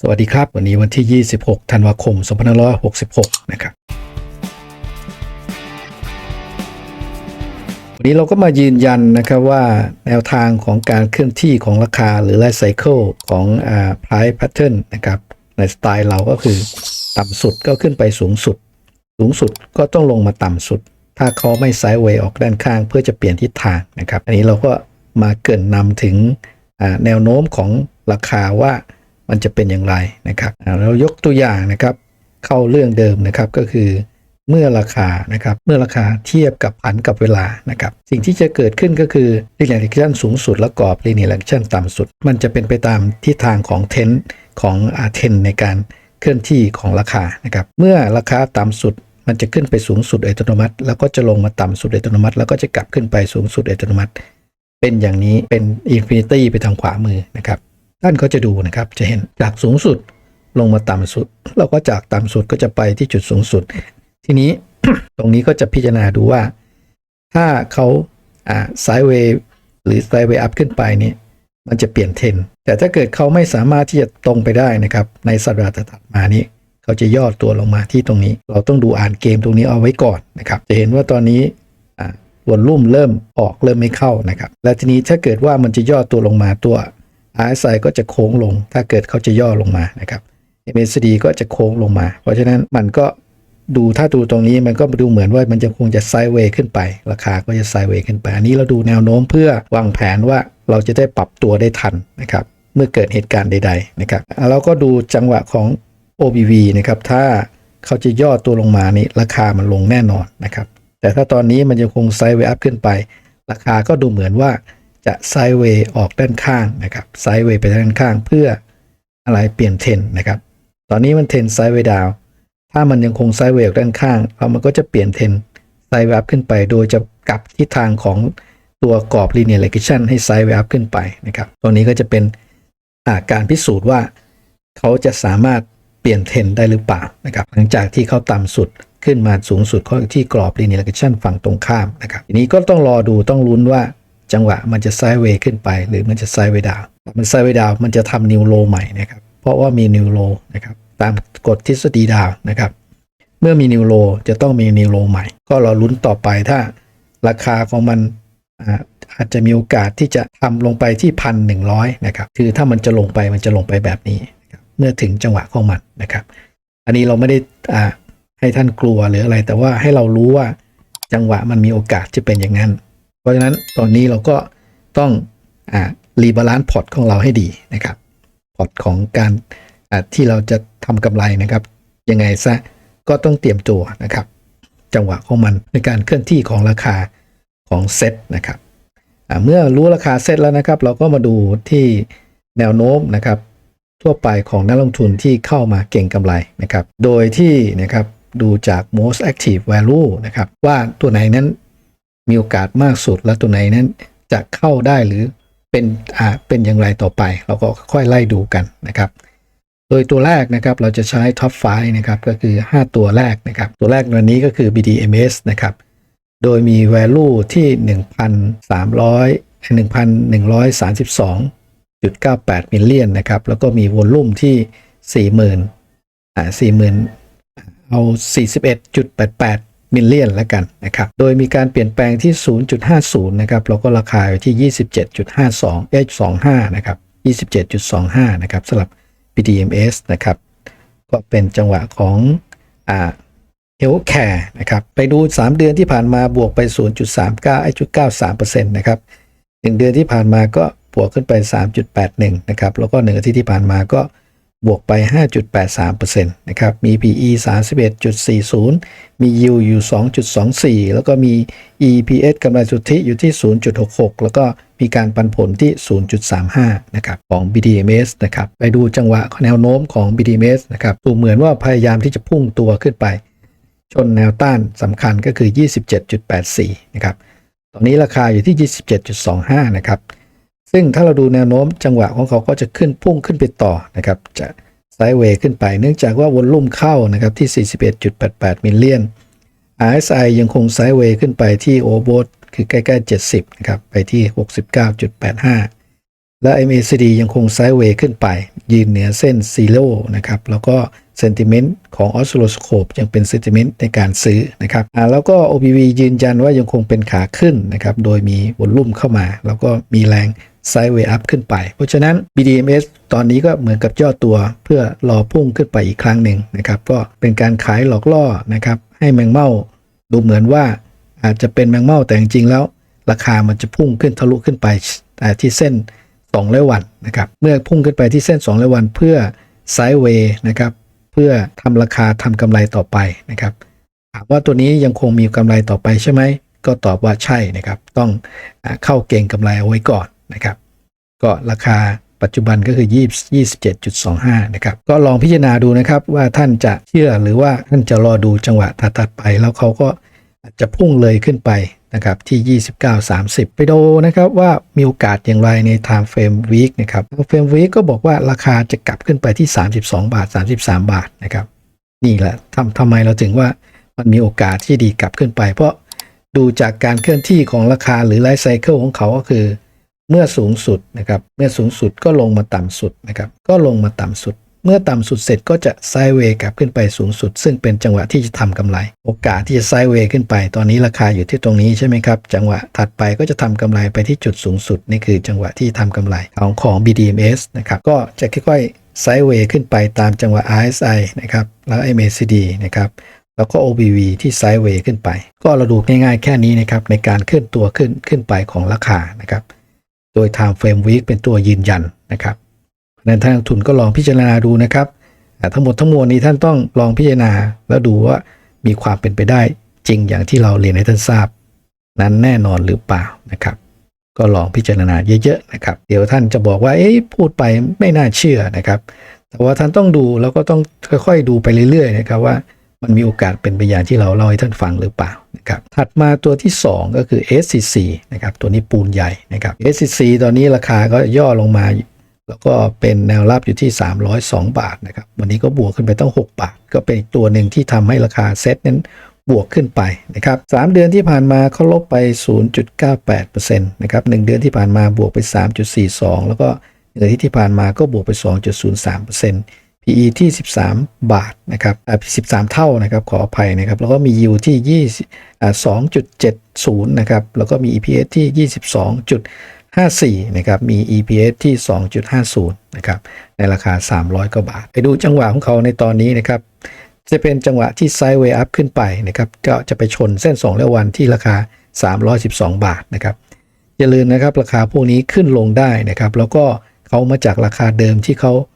สวัสดีครับ วันนี้วันที่ 26 ธันวาคม 2566 นะครับ วันนี้เราก็มายืนยันนะครับว่าแนวทางของการเคลื่อนที่ของราคาหรือ Life Cycle ของอ่า Price Pattern นะครับ ในสไตล์เราก็คือต่ำสุดก็ขึ้นไปสูงสุด สูงสุดก็ต้องลงมาต่ำสุด ถ้าเขาไม่ไซด์เวย์ออกด้านข้างเพื่อจะเปลี่ยนทิศทางนะครับ อันนี้เราก็มาเกินนำถึงอ่าแนวโน้มของราคาว่า มันจะเป็นอย่างไรนะครับ เรายกตัวอย่างนะครับ เข้าเรื่องเดิมนะครับก็คือเมื่อราคานะครับ เมื่อราคาเทียบกับผันกับเวลานะครับ สิ่งที่จะเกิดขึ้นก็คือ linear regression สูงสุดและกรอบ linear regression ต่ำสุด มันจะเป็นไปตามทิศทางของเทนของอาเทนในการเคลื่อนที่ของราคานะครับ เมื่อราคาต่ำสุดมันจะขึ้นไปสูงสุดอัตโนมัติ แล้วก็จะลงมาต่ำสุดอัตโนมัติ แล้วก็จะกลับขึ้นไปสูงสุดอัตโนมัติ เป็นอย่างนี้เป็นอินฟินิตี้ไปทางขวามือนะครับ ท่านก็จะดูนะครับจะเห็นจากสูงสุดลงมาต่ำสุดแล้วก็จากต่ำสุดก็จะไปที่จุดสูงสุด ทีนี้ตรงนี้ก็จะพิจารณาดูว่า ถ้าเขาอ่าไซด์เวย์หรือไซด์เวย์อัพขึ้นไปนี่มันจะเปลี่ยนเทนแต่ถ้าเกิดเขาไม่สามารถที่จะตรงไปได้นะครับ ในสัปดาห์ถัดมานี้เขาจะย่อตัวลงมาที่ตรงนี้ เราต้องดูอ่านเกมตรงนี้เอาไว้ก่อนนะครับ จะเห็นว่าตอนนี้วอลลุ่มเริ่มออกเริ่มไม่เข้านะครับ และทีนี้ถ้าเกิดว่ามันจะย่อตัวลงมาตัว RSI ก็จะโค้งลง ถ้าเกิดเขาจะย่อลงมานะครับ MACD ก็จะโค้งลงมา เพราะฉะนั้นมันก็ดูถ้าดูตรงนี้มันก็ดูเหมือนว่ามันจะคงจะไซด์เวย์ขึ้นไป ราคาก็จะไซด์เวย์ขึ้นไป อันนี้เราดูแนวโน้มเพื่อวางแผนว่าเราจะได้ปรับตัวได้ทันนะครับ เมื่อเกิดเหตุการณ์ใด ๆ นะครับเราก็ดูจังหวะของ OBV นะครับ ถ้าเขาจะย่อตัวลงมานี่ราคามันลงแน่นอนนะครับ แต่ถ้าตอนนี้มันยังคงไซด์เวย์อัพขึ้นไป ราคาก็ดูเหมือนว่า จะไซด์เวย์ออกด้านข้างนะครับไซด์เวย์ไปด้านข้างเพื่ออะไรเปลี่ยนเทรนนะครับ ตอนนี้มันเทรนไซด์เวย์ดาวถ้ามันยังคงไซด์เวย์ออกด้านข้างแล้วมันก็จะเปลี่ยนเทรนไซด์เวย์อัพขึ้นไป โดยจะกลับทิศทางของตัวกรอบ linear regression ให้ไซด์เวย์อัพขึ้นไปนะครับตัวนี้ก็จะเป็นอาการพิสูจน์ว่า เขาจะสามารถเปลี่ยนเทรนได้หรือเปล่านะครับหลังจากที่เขาต่ำสุดขึ้นมาสูงสุดที่กรอบ linear regression ฝั่งตรงข้ามนะครับทีนี้ก็ต้องรอดูต้องลุ้นว่า จังหวะมันจะไซด์เวย์ขึ้นไป หรือมันจะไซด์เวย์ดาวมันไซด์เวย์ดาวมันจะทำนิวโลใหม่นะครับเพราะว่ามีนิวโลนะครับตามกฎทฤษฎีดาวนะครับ เมื่อมีนิวโลจะต้องมีนิวโลใหม่ ก็เรอลุ้นต่อไปถ้าราคาของมันอาจจะมีโอกาสที่จะทำลงไปที่พันหนึ่งร้อยนะครับคือถ้ามันจะลงไปมันจะลงไปแบบนี้ เมื่อถึงจังหวะของมันนะครับ อันนี้เราไม่ได้อ่าให้ท่านกลัวหรืออะไร แต่ว่าให้เรารู้ว่าจังหวะมันมีโอกาสจะเป็นอย่างนั้น ราะฉะนั้นตอนนี้เราก็ต้องอ่ารีบาลานซ์พอร์ตของเราให้ดีนะครับพอร์ตของการที่เราจะทำกำไรนะครับ ยังไงซะก็ต้องเตรียมตัวนะครับ จังหวะของมันในการเคลื่อนที่ของราคาของเซ็ตนะครับเมื่อรู้ราคาเซ็ตแล้วนะครับ เราก็มาดูที่แนวโน้มนะครับ ทั่วไปของนักลงทุนที่เข้ามาเก่งกำไรนะครับ โดยที่นะครับดูจาก most active value นะครับ ว่าตัวไหนนั้น มีโอกาสมากสุดและตัวไหนนั้นจะเข้าได้หรือเป็นอ่าเป็นอย่างไรต่อไป เราก็ค่อยไล่ดูกันนะครับ โดยตัวแรกนะครับเราจะใช้ Top 5นะครับก็คือ 5 ตัวแรกนะครับ ตัวแรกวันนี้ก็คือ BDMs นะครับ โดยมี value ที่ 1,300 1,132.98 มิลเลียนนะครับ แล้วก็มีวอลลุ่มที่ 40,000อ่า40,000 เอา 41.88 มิลเลียนแล้วกันนะครับโดยมีการเปลี่ยนแปลงที่ 0.50 นะครับแล้วก็ราคาอยู่ที่ 27.52เอ้ย25 นะครับ 27.25 นะครับสำหรับ BDMs นะครับ ก็เป็นจังหวะของอ่าเฮลแคร์นะครับ ไปดู 3 เดือนที่ผ่านมาบวกไป 0.39ไอ้จุด93%นะครับ 1 เดือนที่ผ่านมาก็บวกขึ้นไป 3.81 นะครับ แล้วก็ 1 อาทิตย์ที่ผ่านมาก็ บวกไป 5.83%นะครับ มี PE 31.40 มี Yield อยู่ 2.24 แล้วก็มี EPS กำไรสุทธิอยู่ที่ 0.66 แล้วก็มีการปันผลที่ 0.35 นะครับ ของ BDMs นะครับ ไปดูจังหวะแนวโน้มของ BDMs นะครับ ดูเหมือนว่าพยายามที่จะพุ่งตัวขึ้นไป ชนแนวต้านสำคัญก็คือ 27.84 นะครับ ตอนนี้ราคาอยู่ที่ 27.25 นะครับ ซึ่งถ้าเราดูแนวโน้มจังหวะของเขาก็จะขึ้นพุ่งขึ้นไปต่อนะครับจะไซด์เวย์ขึ้นไป เนื่องจากว่าวอลลุ่มเข้านะครับที่ 41.88 มิลเลียน RSI ยังคงไซด์เวย์ขึ้นไปที่โอเวอร์คือใกล้ๆ 70 นะครับ ไปที่ 69.85 และ MACD ยังคงไซด์เวย์ขึ้นไป ยืนเหนือเส้นซีโร่นะครับ แล้วก็เซนติเมนต์ของออสโ s สโคปยังเป็นเซนติเมนต์ในการซื้อนะครับแล้วก็ OBV ยืนยันว่ายังคงเป็นขาขึ้นนะครับ โดยมีวอลลุ่มเข้ามา แล้วก็มีแรง ไซด์เวย์อัพขึ้นไป เพราะฉะนั้น BDMs ตอนนี้ก็เหมือนกับย่อตัวเพื่อรอพุ่งขึ้นไปอีกครั้งหนึ่งนะครับ ก็เป็นการขายหลอกล่อนะครับ ให้แมงเม่าดูเหมือนว่าอาจจะเป็นแมงเม่าแต่จริงๆแล้ว ราคามันจะพุ่งขึ้นทะลุขึ้นไปอ่ที่เส้น200วันนะครับ เมื่อพุ่งขึ้นไปที่เส้น200วัน เพื่อไซด์เวย์นะครับ เพื่อทำราคาทำกำไรต่อไปนะครับถามว่าตัวนี้ยังคงมีกำไรต่อไปใช่ไหมก็ตอบว่าใช่นะครับ ต้องอเข้าเก่งกำไรเอาไว้ก่อน นะครับ ก็ราคาปัจจุบันก็คือ 27.25 นะครับ ก็ลองพิจารณาดูนะครับว่าท่านจะเชื่อหรือว่าท่านจะรอดูจังหวะถัดไป แล้วเขาก็อาจจะพุ่งเลยขึ้นไปนะครับที่ 29-30 ไปดูนะครับว่ามีโอกาสอย่างไรใน time frame week นะครับ time frame week ก็บอกว่าราคาจะกลับขึ้นไปที่ 32 บาท 33 บาทนะครับ นี่แหละทำทำไมเราถึงว่ามันมีโอกาสที่ดีกลับขึ้นไป เพราะดูจากการเคลื่อนที่ของราคาหรือไลฟ์ไซเคิลของเขาก็คือ เมื่อสูงสุดนะครับ เมื่อสูงสุดก็ลงมาต่ำสุดนะครับ ก็ลงมาต่ำสุด เมื่อต่ำสุดเสร็จก็จะไซเวย์กลับขึ้นไปสูงสุด ซึ่งเป็นจังหวะที่จะทำกำไร โอกาสที่จะไซเวย์ขึ้นไป ตอนนี้ราคาอยู่ที่ตรงนี้ใช่ไหมครับ จังหวะถัดไปก็จะทำกำไรไปที่จุดสูงสุด นี่คือจังหวะที่ทำกำไรของของ BDMs นะครับ ก็จะค่อยๆไซเวย์ขึ้นไปตามจังหวะ RSI นะครับ แล้ว MACD นะครับแล้วก็ OBV ที่ไซด์เวย์ขึ้นไป ก็เราดูง่ายๆแค่นี้นะครับในการเคลื่อนตัวขึ้นขึ้นไปของราคานะครับ โดย Time Frame Week เป็นตัวยืนยันนะครับเพราะฉะนั้นท่านนักลงทุนก็ลองพิจารณาดูนะครับทั้งหมดทั้งมวลนี้ท่านต้องลองพิจารณาแล้วดูว่ามีความเป็นไปได้จริงอย่างที่เราเรียนให้ท่านทราบ นั้นแน่นอนหรือเปล่านะครับ ก็ลองพิจารณาเยอะๆนะครับ เดี๋ยวท่านจะบอกว่าเอ๊ะพูดไปไม่น่าเชื่อนะครับ แต่ว่าท่านต้องดูแล้วก็ต้องค่อยๆดูไปเรื่อยๆนะครับว่า มันมีโอกาสเป็นไปอย่างที่เราเล่าให้ท่านฟังหรือเปล่านะครับถัดมาตัวที่ 2 ก็คือ SCC นะครับตัวนี้ปูนใหญ่นะครับ SCC ตอนนี้ราคาก็ย่อลงมา แล้วก็เป็นแนวรับอยู่ที่ 302 บาทนะครับวันนี้ก็บวกขึ้นไปต้อง 6 บาท ก็เป็นตัวหนึ่งที่ทำให้ราคาเซ็ตนั้นบวกขึ้นไปนะครับ3เดือนที่ผ่านมาเขาลบไป 0.98%นะครับ1เดือนที่ผ่านมาบวกไป 3.42 แล้วก็เดือนที่ผ่านมาก็บวกไป 2.03% PE ที่ 13 บาทนะครับอ่า13 เท่านะครับขออภัยนะครับ แล้วก็มี yield ที่ 20อ่า2.70 นะครับ แล้วก็มี EPS ที่ 22.54 นะครับ มี EPS ที่ 2.50 นะครับ ในราคา 300 กว่าบาท ไปดูจังหวะของเขาในตอนนี้นะครับ จะเป็นจังหวะที่ไซด์เวย์อัพขึ้นไปนะครับก็จะไปชนเส้น 2 และวันที่ราคา 312 บาทนะครับ อย่าลืมนะครับราคาพวกนี้ขึ้นลงได้นะครับ แล้วก็เขามาจากราคาเดิมที่เขาอ่า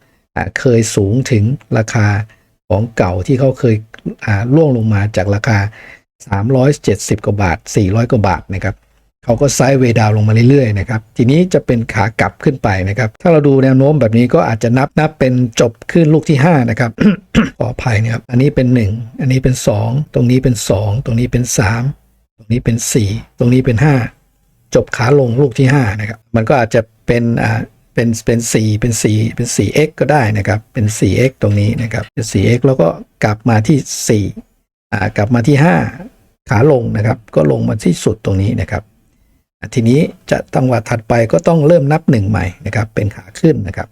เคยสูงถึงราคาของเก่าที่เขาเคยอ่าล่วงลงมาจากราคา 370 กว่าบาท 400 กว่าบาทนะครับเขาก็ไซด์เวดาวลงมาเรื่อยๆนะครับทีนี้จะเป็นขากลับขึ้นไปนะครับ ถ้าเราดูแนวโน้มแบบนี้ก็อาจจะนับนับเป็นจบขึ้นลูกที่ 5 นะครับขออภัยนะครับ อันนี้เป็น 1 อันนี้เป็น 2 ตรงนี้เป็น 2 ตรงนี้เป็น 3 ตรงนี้เป็น 4 ตรงนี้เป็น 5 จบขาลงลูกที่ 5 นะครับ มันก็อาจจะเป็นอ่า เป็นเป็น 4 เป็น 4 เป็น 4x ก็ได้นะครับ เป็น 4x ตรงนี้นะครับ เป็น 4x แล้วก็กลับมาที่ 4 อ่ากลับมาที่ 5 ขาลงนะครับ ก็ลงมาที่สุดตรงนี้นะครับ ทีนี้จะจังหวะถัดไปก็ต้องเริ่มนับ 1 ใหม่นะครับ เป็นขาขึ้นนะครับ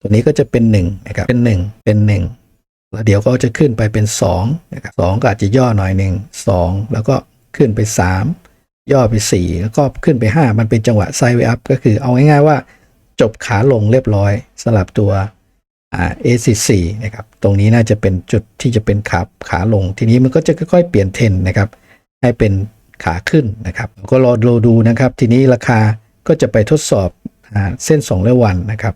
ตัวนี้ก็จะเป็น1นะครับ เป็น 1 เป็น 1 แล้วเดี๋ยวก็จะขึ้นไปเป็น2นะครับ2ก็อาจจะย่อหน่อยหนึ่ง2แล้วก็ขึ้นไป 3 ย่อไป 4 แล้วก็ขึ้นไป 5 มันเป็นจังหวะไซด์เวอัพก็คือเอาง่ายๆว่า จบขาลงเรียบร้อยสลับตัว ACC นะครับตรงนี้น่าจะเป็นจุดที่จะเป็นขาขาลง ทีนี้มันก็จะค่อยๆ เปลี่ยนเทรนนะครับให้เป็นขาขึ้นนะครับ ก็รอดูดูนะครับ ทีนี้ราคาก็จะไปทดสอบอเส้น2และวันนะครับ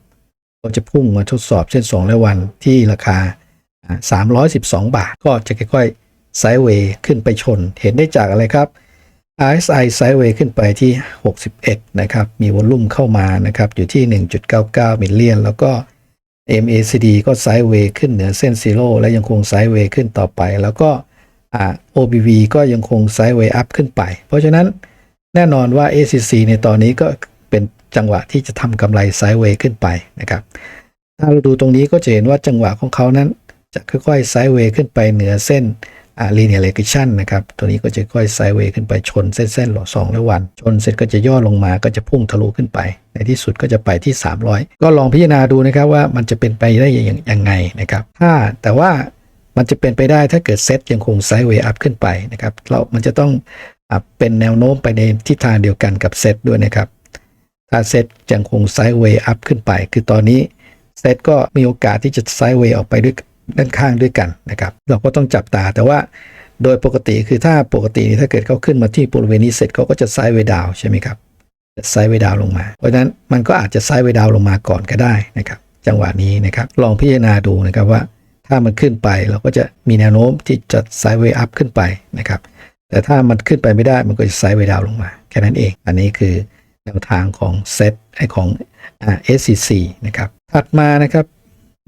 ก็จะพุ่งมาทดสอบเส้น2และวันที่ราคาอ่า312 บาท ก็จะค่อยๆไซด์เวย์ขึ้นไปชน เห็นได้จากอะไรครับ RSI ไซด์เวย์ขึ้นไปที่ 61 นะครับ มีวอลลุ่มเข้ามานะครับ อยู่ที่ 1.99มิลเลียน แล้วก็ MACD ก็ไซด์เวย์ขึ้นเหนือเส้นซีโร่และยังคงไซด์เวย์ขึ้นต่อไป แล้วก็อ่า OBV ก็ยังคงไซด์เวย์อัพขึ้นไป เพราะฉะนั้นแน่นอนว่า ACC ในตอนนี้ก็เป็นจังหวะที่จะทำกำไรไซด์เวย์ขึ้นไปนะครับ ถ้าเราดูตรงนี้ก็จะเห็นว่าจังหวะของเขานั้นจะค่อยๆไซด์เวย์ขึ้นไปเหนือเส้น linear regression นะครับ ตัวนี้ก็จะค่อยไซด์เวย์ขึ้นไปชนเส้นเส้นหลอดสองและวัน ชนเสร็จก็จะย่อลงมาก็จะพุ่งทะลุขึ้นไป ในที่สุดก็จะไปที่ 300 ก็ลองพิจารณาดูนะครับว่ามันจะเป็นไปได้อย่างยังไงนะครับ ถ้าแต่ว่ามันจะเป็นไปได้ถ้าเกิดเซตยังคงไซด์เวย์อัพขึ้นไปนะครับเรามันจะต้องเป็นแนวโน้มไปในทิศทางเดียวกันกับเซตด้วยนะครับ ถ้าเซตยังคงไซด์เวย์อัพขึ้นไป คือตอนนี้เซตก็มีโอกาสที่จะไซด์เวย์ออกไปด้วย ด้านข้างด้วยกันนะครับเราก็ต้องจับตาแต่ว่าโดยปกติคือถ้าปกตินี่ถ้าเกิดเขาขึ้นมาที่บริเวณนี้เสร็จเขาก็จะไซด์เวดาวใช่ไหมครับไซด์เวดาวลงมา เพราะฉะนั้นมันก็อาจจะไซด์เวดาวลงมาก่อนก็ได้นะครับ จังหวะนี้นะครับลองพิจารณาดูนะครับว่า ถ้ามันขึ้นไปเราก็จะมีแนวโน้มที่จะไซด์เวอัพขึ้นไปนะครับแต่ถ้ามันขึ้นไปไม่ได้มันก็จะไซด์เวดาวลงมา แค่นั้นเอง อันนี้คือแนวทางของเซตไอของอ่า SCC นะครับถัดมานะครับ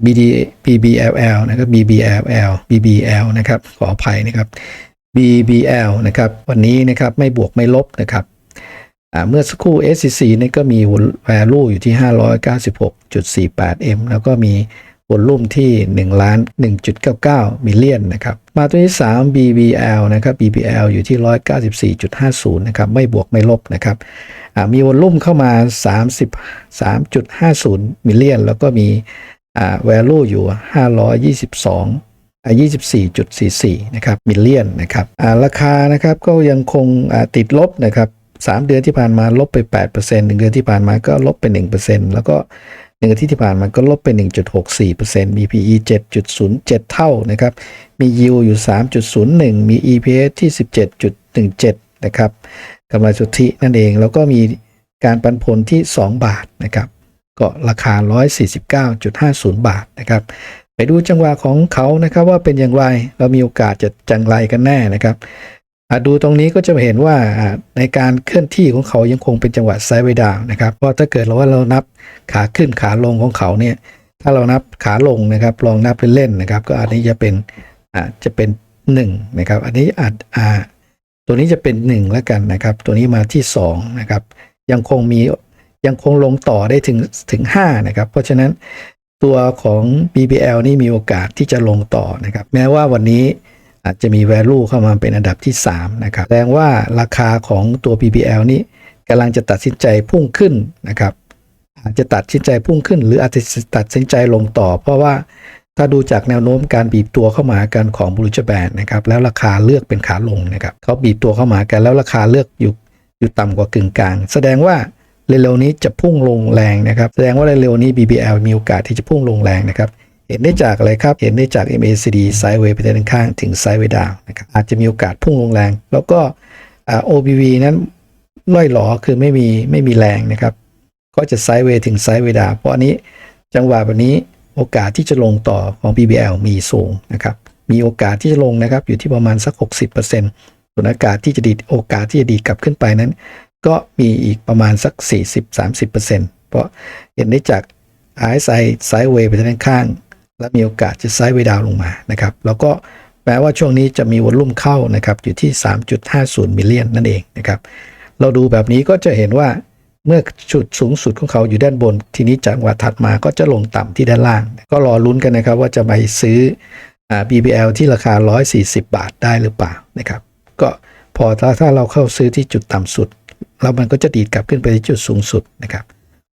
BD BBLL นะครับ BBLL BBL นะครับขออภัยนะครับ BBL นะครับวันนี้นะครับไม่บวกไม่ลบนะครับเมื่อสักครู่ SCC นี่ก็มี value อยู่ที่ 596.48M แล้วก็มีวอลลุ่มที่1ล้าน1.99 มิลเลียนนะครับ มาตัวที่ 3 BBL นะครับ BBL อยู่ที่ 194.50 นะครับ ไม่บวกไม่ลบนะครับ มีวอลลุ่มเข้ามา33.50 มิลเลียน แล้วก็มี อ่า value อยู่ 522 24.44 นะครับมิลเลียนนะครับราคานะครับก็ยังคงติดลบนะครับ3เดือนที่ผ่านมาลบไป 8% 1 เดือนที่ผ่านมาก็ลบไป 1%แล้วก็1อาทิตย์ที่ผ่านมาก็ลบไป 1.64%มี PE 7.07 เท่านะครับ มี yield อยู่ 3.01 มี EPS ที่ 17.17 นะครับกำไรสุทธินั่นเอง แล้วก็มีการปันผลที่ 2 บาทนะครับ ก็ราคา 149.50 บาทนะครับ ไปดูจังหวะของเขานะครับว่าเป็นอย่างไรเรามีโอกาสจะจังไรกันแน่นะครับดูตรงนี้ก็จะเห็นว่าในการเคลื่อนที่ของเขายังคงเป็นจังหวะไซด์เวดาวน์นะครับเพราะถ้าเกิดเราว่าเรานับขาขึ้นขาลงของเขาเนี่ยถ้าเรานับขาลงนะครับลองนับเล่นนะครับ ก็อันนี้จะเป็นอ่าจะเป็น1นะครับอันนี้อาจอ่าตัวนี้จะเป็น 1 แล้วกันนะครับ ตัวนี้มาที่2นะครับยังคงมี ยังคงลงต่อได้ถึงถึง 5 นะครับ เพราะฉะนั้นตัวของ BBL นี่มีโอกาสที่จะลงต่อนะครับ แม้ว่าวันนี้อาจจะมี value เข้ามาเป็นอันดับที่ 3 นะครับ แสดงว่าราคาของตัว BBL นี่กำลังจะตัดสินใจพุ่งขึ้นนะครับอาจจะตัดสินใจพุ่งขึ้น หรืออาจจะตัดสินใจลงต่อ เพราะว่าถ้าดูจากแนวโน้มการบีบตัวเข้ามากันของบรูจแบนนะครับแล้วราคาเลือกเป็นขาลงนะครับเขาบีบตัวเข้ามากันแล้วราคาเลือกอยู่อยู่ต่ำกว่ากึ่งกลาง แสดงว่า เร็วๆนี้จะพุ่งลงแรงนะครับ แสดงว่าเร็วๆนี้ BBL มีโอกาสที่จะพุ่งลงแรงนะครับ เห็นได้จากอะไรครับ เห็นได้จาก MACD ไซด์เวย์ไปด้านข้างถึงไซด์เวย์ดาวนะครับ อาจจะมีโอกาสพุ่งลงแรง แล้วก็ OBV นั้นล่อยหลอคือไม่มีไม่มีแรงนะครับ ก็จะไซด์เวย์ถึงไซด์เวย์ดาวเพราะอันนี้จังหวะแบบนี้โอกาสที่จะลงต่อของ BBL มีสูงนะครับ มีโอกาสที่จะลงนะครับอยู่ที่ประมาณสัก 60%ส่วนอากาศที่จะดีดโอกาสที่จะดีดกลับขึ้นไปนั้น ก็มีอีกประมาณสัก 40-30%เพราะเห็นได้จาก RSI ไซด์เวย์ไปด้านข้าง และมีโอกาสจะไซด์เวดาวน์ลงมานะครับแล้วก็แม้ว่าช่วงนี้จะมีวอลลุ่มเข้านะครับอยู่ที่ 3.50 มิลเลียนนั่นเองนะครับเราดูแบบนี้ก็จะเห็นว่าเมื่อจุดสูงสุดของเขาอยู่ด้านบน ทีนี้จังหวะถัดมาก็จะลงต่ำที่ด้านล่าง ก็รอลุ้นกันนะครับว่าจะไปซื้ออ BBL ที่ราคา 140 บาทได้หรือเปล่านะครับก็พอถ้าถ้าเราเข้าซื้อที่จุดต่ำสุด แล้วมันก็จะดีดกลับขึ้นไปที่จุดสูงสุดนะครับ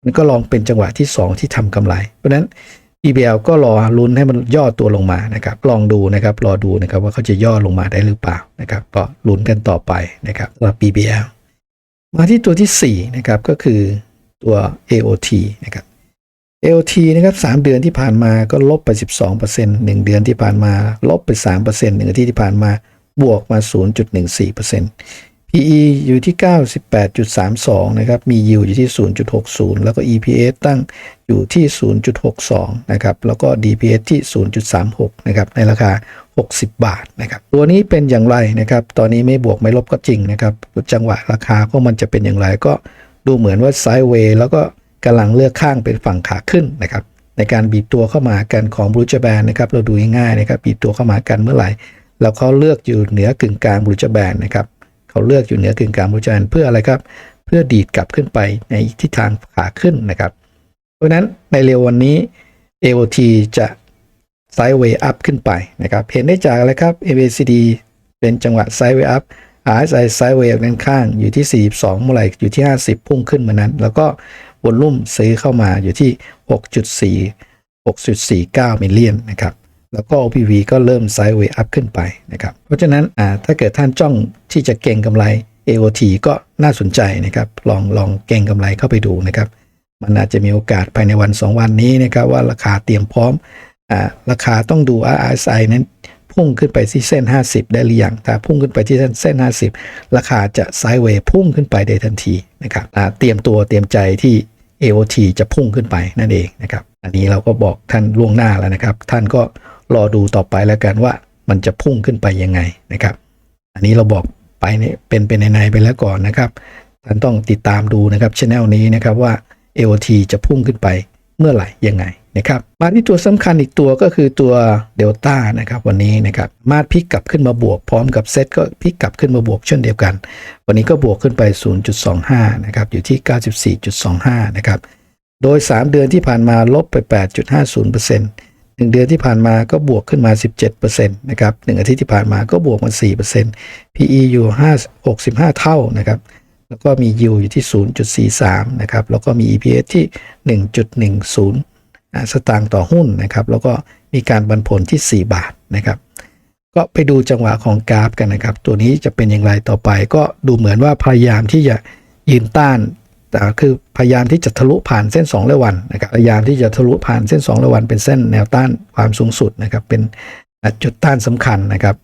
มันก็ลองเป็นจังหวะที่ 2 ที่ทำกำไร เพราะฉะนั้น BBL ก็รอลุ้นให้มันย่อตัวลงมานะครับ ลองดูนะครับ รอดูนะครับว่าเขาจะย่อลงมาได้หรือเปล่านะครับ ก็ลุ้นกันต่อไปนะครับสำหรับ BBL มาที่ตัวที่4นะครับก็คือตัว AOT นะครับ AOT นะครับ3เดือนที่ผ่านมาก็ลบไป 12% 1 เดือนที่ผ่านมา ลบไป 3% 1อาทิตย์ที่ผ่านมาบวกมา 0.14% PE อยู่ที่ 98.32 นะครับ มี yield อยู่ที่ 0.60 แล้วก็ EPS ตั้งอยู่ที่ 0.62 นะครับ แล้วก็ DPS ที่ 0.36 นะครับ ในราคา 60 บาท นะครับ ตัวนี้เป็นอย่างไรนะครับ ตอนนี้ไม่บวกไม่ลบก็จริงนะครับ จังหวะราคาก็มันจะเป็นอย่างไรก็ดูเหมือนว่าไซด์เวย์แล้วก็กำลังเลือกข้างเป็นฝั่งขาขึ้นนะครับ ในการบีบตัวเข้ามากันของบรูจแบนนะครับ เราดูง่ายๆนะครับ บีบตัวเข้ามากันเมื่อไหร่ แล้วเขาเลือกอยู่เหนือกึ่งกลางบรูจแบนนะครับ เขาเลือกอยู่เหนือกึ่งกลางบรูจแบนเพื่ออะไรครับ เพื่อดีดกลับขึ้นไปในทิศทางขาขึ้นนะครับ เพราะฉะนั้นในเร็ววันนี้ AOT จะไซด์เวย์อัพขึ้นไปนะครับ เห็นได้จากอะไรครับ MACD เป็นจังหวะไซด์เวย์อัพ RSI ไซด์เวย์ด้านข้างอยู่ที่ 42 เมื่อไหร่อยู่ที่ 50 พุ่งขึ้นมานั้น แล้วก็วอลุ่มซื้อเข้ามาอยู่ที่ 6.4 6.49มิลเลียนนะครับ แล้วก็ OPV ก็เริ่มไซด์เวย์อัพขึ้นไปนะครับ เพราะฉะนั้นอ่าถ้าเกิดท่านจ้องที่จะเก่งกำไร AOT ก็น่าสนใจนะครับ ลองลองเก่งกำไรเข้าไปดูนะครับ มันอาจจะมีโอกาสภายในวัน 2 วันนี้นะครับว่าราคาเตรียมพร้อมอ่าราคาต้องดู RSI นั้นพุ่งขึ้นไปที่เส้น 50 ได้หรือยังถ้าพุ่งขึ้นไปที่เส้นเส้น 50 ราคาจะไซด์เวย์พุ่งขึ้นไปได้ทันทีนะครับเตรียมตัวเตรียมใจที่ AOT จะพุ่งขึ้นไปนั่นเองนะครับ อันนี้เราก็บอกท่านล่วงหน้าแล้วนะครับ ท่านก็ รอดูต่อไปแล้วกันว่ามันจะพุ่งขึ้นไปยังไงนะครับ อันนี้เราบอกไปเนี่ยเป็นเป็นในไปแล้วก่อนนะครับท่านต้องติดตามดูนะครับช anel นี้นะครับว่า AOT จะพุ่งขึ้นไปเมื่อไหร่ยังไงนะครับ มาที่ตัวสำคัญอีกตัวก็คือตัวเดลต้านะครับวันนี้นะครับมาดพลิกกลับขึ้นมาบวกพร้อมกับเซตก็พลิกกลับขึ้นมาบวกเช่นเดียวกัน วันนี้ก็บวกขึ้นไป 0.25 นะครับอยู่ที่ 94.25 นะครับ โดย 3 เดือนที่ผ่านมาลบไป 8.50% 1 เดือนที่ผ่านมาก็บวกขึ้นมา 17%นะครับ1อาทิตย์ที่ผ่านมาก็บวกมา 4% PE อยู่ 5 65 เท่านะครับ แล้วก็มี yield อยู่ที่ 0.43 นะครับ แล้วก็มี EPS ที่ 1.10 สตางค์ต่อหุ้นนะครับ แล้วก็มีการบันผลที่ 4 บาทนะครับก็ไปดูจังหวะของกราฟกันนะครับ ตัวนี้จะเป็นอย่างไรต่อไป ก็ดูเหมือนว่าพยายามที่จะยืนต้าน แต่คือพยายามที่จะทะลุผ่านเส้น2ระวันนะครับพยายามที่จะทะลุผ่านเส้น2ระวัน เป็นเส้นแนวต้านความสูงสุดนะครับ เป็นจุดต้านสำคัญนะครับ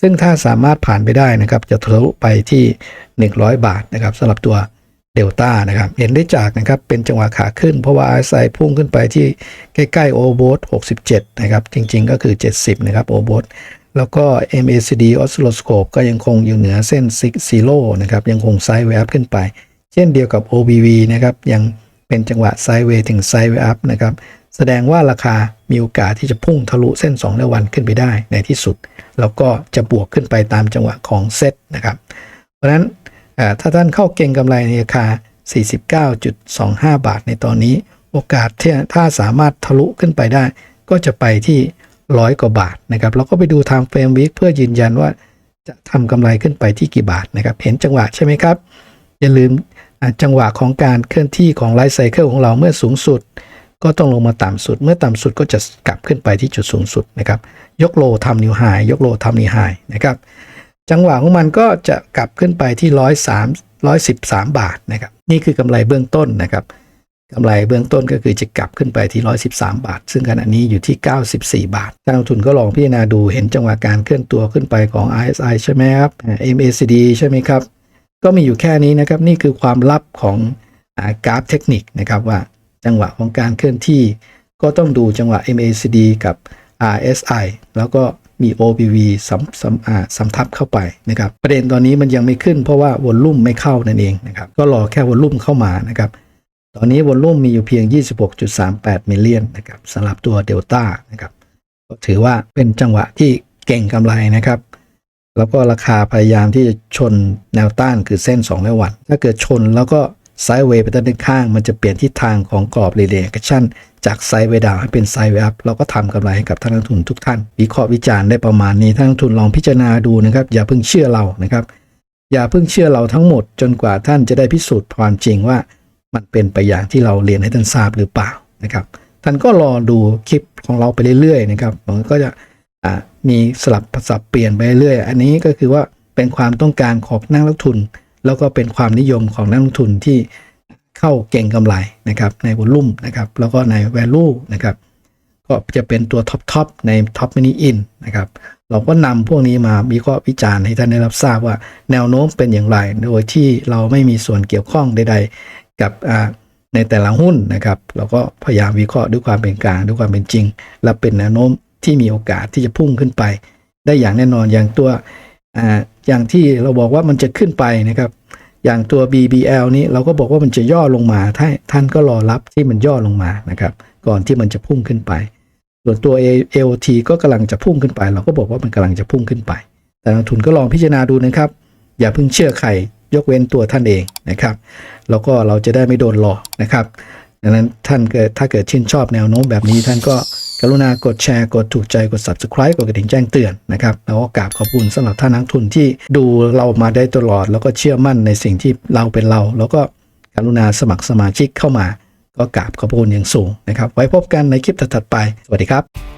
ซึ่งถ้าสามารถผ่านไปได้นะครับ จะทะลุไปที่ 100 บาทนะครับสำหรับตัวเดลต้านะครับ เห็นได้จากนะครับเป็นจังหวะขาขึ้น เพราะว่า RSI พุ่งขึ้นไปที่ใกล้ๆโอโบส67นะครับ จริงๆก็คือ 70 นะครับโอโบสแล้วก็ MACD Oscilloscope ก็ยังคงอยู่เหนือเส้นซิกซีโร่นะครับ ยังคงไซด์เวย์อัพขึ้นไป เช่นเดียวกับ OBV นะครับยังเป็นจังหวะไซด์เวย์ถึงไซด์เวย์อัพนะครับแสดงว่าราคามีโอกาสที่จะพุ่งทะลุเส้น2ระวันขึ้นไปได้ในที่สุด แล้วก็จะบวกขึ้นไปตามจังหวะของเซตนะครับ เพราะฉะนั้นถ้าท่านเข้าเก็งกำไรในราคา 49.25 บาทในตอนนี้ โอกาสที่ถ้าสามารถทะลุขึ้นไปได้ ก็จะไปที่ร้อยกว่าบาทนะครับแล้วก็ไปดูทางเฟรมวิกเพื่อยืนยันว่าจะทำกำไรขึ้นไปที่กี่บาทนะครับ เห็นจังหวะใช่ไหมครับ อย่าลืม จังหวะของการเคลื่อนที่ของไลฟ์ไซเคิลของเราเมื่อสูงสุด ก็ต้องลงมาต่ำสุด เมื่อต่ำสุดก็จะกลับขึ้นไปที่จุดสูงสุดนะครับ ยกโลทำนิวไฮยกโลทำนิวไฮนะครับ จังหวะของมันก็จะกลับขึ้นไปที่ร้อยสามร้อยสิบสามบาทนะครับ นี่คือกำไรเบื้องต้นนะครับกำไรเบื้องต้นก็คือจะกลับขึ้นไปที่ร้อยสิบสามบาท ซึ่งขณะนี้อยู่ที่เก้าสิบสี่บาทนักลงทุนก็ลองพิจารณาดูเห็นจังหวะการเคลื่อนตัวขึ้นไปของ RSI ใช่ไหมครับอ่า MACD ใช่ไหมครับ ก็มีอยู่แค่นี้นะครับ นี่คือความลับของกราฟเทคนิคนะครับว่าจังหวะของการเคลื่อนที่ ก็ต้องดูจังหวะ MACD กับ RSI แล้วก็มี OPV ซ้ำซ้ำอ่าซ้ำทับเข้าไปนะครับ ประเด็นตอนนี้มันยังไม่ขึ้นเพราะว่าวอลลุ่มไม่เข้านั่นเองนะครับ ก็รอแค่วอลลุ่มเข้ามานะครับ ตอนนี้วอลลุ่มมีอยู่เพียง 26.38 มิลเลียนนะครับสำหรับตัวเดลต้านะครับ ก็ถือว่าเป็นจังหวะที่เก่งกำไรนะครับ แล้วก็ราคาพยายามที่จะชนแนวต้านคือเส้น2ร้อยวันถ้าเกิดชนแล้วก็ไซด์เวย์ไปด้านข้าง มันจะเปลี่ยนทิศทางของกรอบเรเลกชั่นจากไซด์เวดาวให้เป็นไซด์เวอัพเราก็ทำกำไรให้กับท่านนักลงทุนทุกท่าน วิเคราะห์วิจารณ์ได้ประมาณนี้ท่านนักลงทุนลองพิจารณาดูนะครับ อย่าเพิ่งเชื่อเรานะครับ อย่าเพิ่งเชื่อเราทั้งหมด จนกว่าท่านจะได้พิสูจน์ความจริงว่า มันเป็นไปอย่างที่เราเรียนให้ท่านทราบหรือเปล่านะครับ ท่านก็รอดูคลิปของเราไปเรื่อยๆนะครับมันก็จะ มีสลับสับเปลี่ยนไปเรื่อย อันนี้ก็คือว่าเป็นความต้องการของนักลงทุน แล้วก็เป็นความนิยมของนักลงทุนที่เข้าเก่งกำไรนะครับในวอลุ่มนะครับแล้วก็ใน value นะครับก็จะเป็นตัวท็อปทอปในท็อปมินิอินนะครับเราก็นำพวกนี้มาวิเคราะห์วิจารณ์ให้ท่านได้รับทราบว่าแนวโน้มเป็นอย่างไร โดยที่เราไม่มีส่วนเกี่ยวข้องใด ๆ กับในแต่ละหุ้นนะครับ เราก็พยายามวิเคราะห์ด้วยความเป็นกลางด้วยความเป็นจริง และเป็นแนวโน้ม ที่มีโอกาสที่จะพุ่งขึ้นไป ได้อย่างแน่นอนอย่างตัวออย่างที่เราบอกว่ามันจะขึ้นไปนะครับ อย่างตัว BBL นี้เราก็บอกว่ามันจะย่อลงมาท่านท่านก็รอรับที่มันย่อลงมานะครับ ก่อนที่มันจะพุ่งขึ้นไป ส่วนตัว AOT ก็กำลังจะพุ่งขึ้นไป เราก็บอกว่ามันกำลังจะพุ่งขึ้นไป แต่นักลงทุนก็ลองพิจารณาดูนะครับ อย่าเพิ่งเชื่อใครยกเว้นตัวท่านเองนะครับ แล้วก็เราจะได้ไม่โดนหลอกนะครับดังนั้นท่านเกิดถ้าเกิดชื่นชอบแนวโน้มแบบนี้ท่านก็ กรุณากดแชร์ กดถูกใจ กด subscribe กดกระดิ่งแจ้งเตือนนะครับแล้วก็กราบขอบคุณสำหรับท่านนักทุนที่ดูเรามาได้ตลอด แล้วก็เชื่อมั่นในสิ่งที่เราเป็นเรา แล้วก็กรุณาสมัครสมาชิกเข้ามา ก็กราบขอบคุณอย่างสูงนะครับ ไว้พบกันในคลิปถัดๆไป สวัสดีครับ